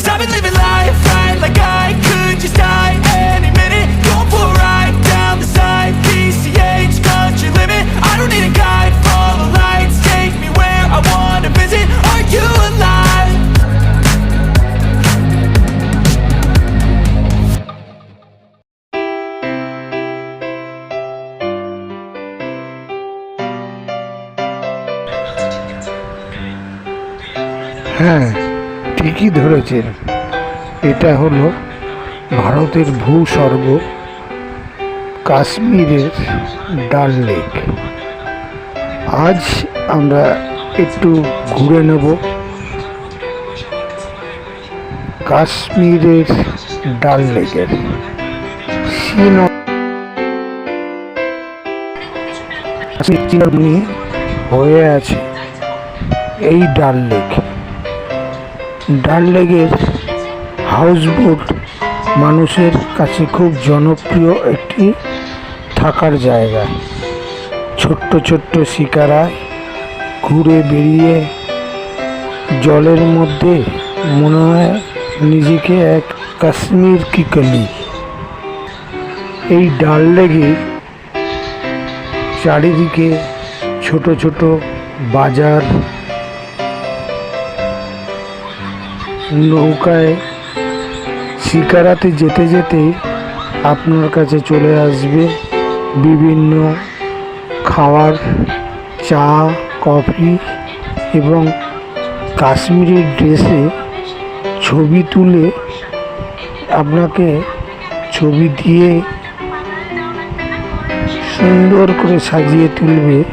Been living ঠিকই ধরেছেন এটা হলো ভারতের ভূস্বর্গ কাশ্মীরের ডাল লেক। আজ আমরা একটু ঘুরে নেব কাশ্মীরের ডাল লেকের। শ্রীনগর হয়ে আছে এই ডাল লেক। ডাল লেকের হাউসবোট মানুষের কাছে খুব জনপ্রিয় একটি থাকার জায়গা। ছোট্ট ছোট্ট শিকারায় ঘুরে বেরিয়ে জলের মধ্যে মনে হয় নিজেকে এক কাশ্মীর কি কলি এই ডাল লেগে চারিদিকে ছোট ছোট বাজার নৌকায় শিকারাতে যেতে যেতে আপনার কাছে চলে আসবে বিভিন্ন খাওয়ার, চা, কফি এবং কাশ্মীরি ড্রেসে ছবি তুলে আপনাকে ছবি দিয়ে সুন্দর করে সাজিয়ে তুলবে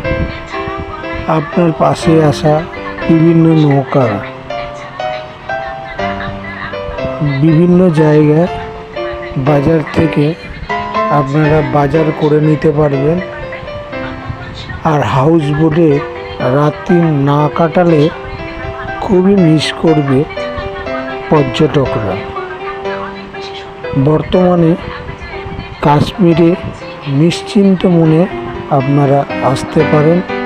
আপনার পাশে আসা বিভিন্ন নৌকা বিভিন্ন জায়গায় বাজার থেকে আপনারা বাজার করে নিতে পারবেন। আর হাউস বোটে রাত্রি না কাটালে খুবই মিস করবে পর্যটকরা। বর্তমানে কাশ্মীরে নিশ্চিন্ত মনে আপনারা আসতে পারেন।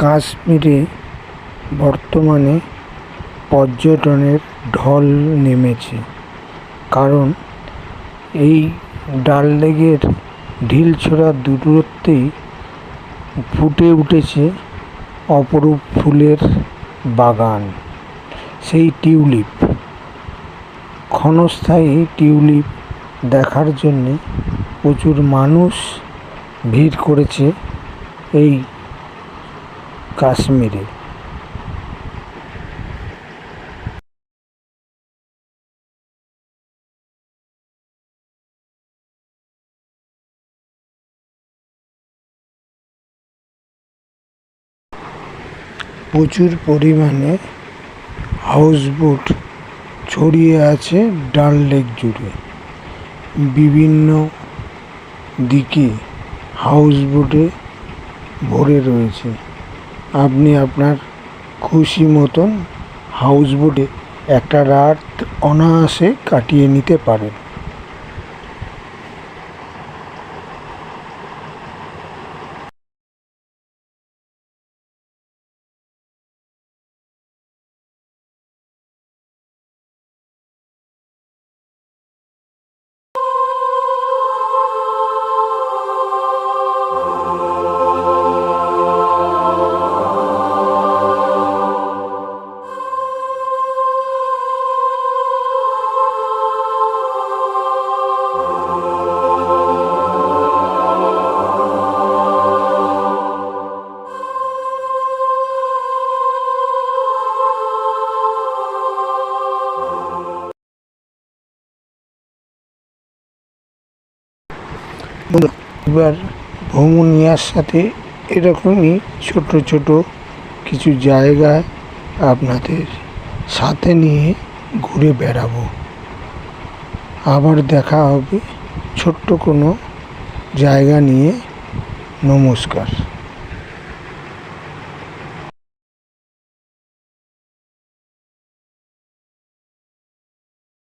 কাশ্মীরে বর্তমানে পর্যটনের ঢল নেমেছে। কারণ এই ডাল লেকের ঢিলছোড়া দূরত্বেই ফুটে উঠেছে অপরূপ ফুলের বাগান, সেই টিউলিপ। ক্ষণস্থায়ী টিউলিপ দেখার জন্যে প্রচুর মানুষ ভিড় করেছে এই কাশ্মীরে। প্রচুর পরিমাণে হাউসবোট ছড়িয়ে আছে ডাল লেক জুড়ে। বিভিন্ন দিকে হাউসবোটে ভরে রয়েছে। আপনি আপনার খুশি মতন হাউস বোটে একটা রাত অনায়াসে কাটিয়ে নিতে পারেন। এইবার ভ্রমণিয়ার সাথে এরকমই ছোট ছোট কিছু জায়গায় আপনাদের সাথে নিয়ে ঘুরে বেড়াবো। আবার দেখা হবে ছোট্ট কোনো জায়গা নিয়ে। নমস্কার।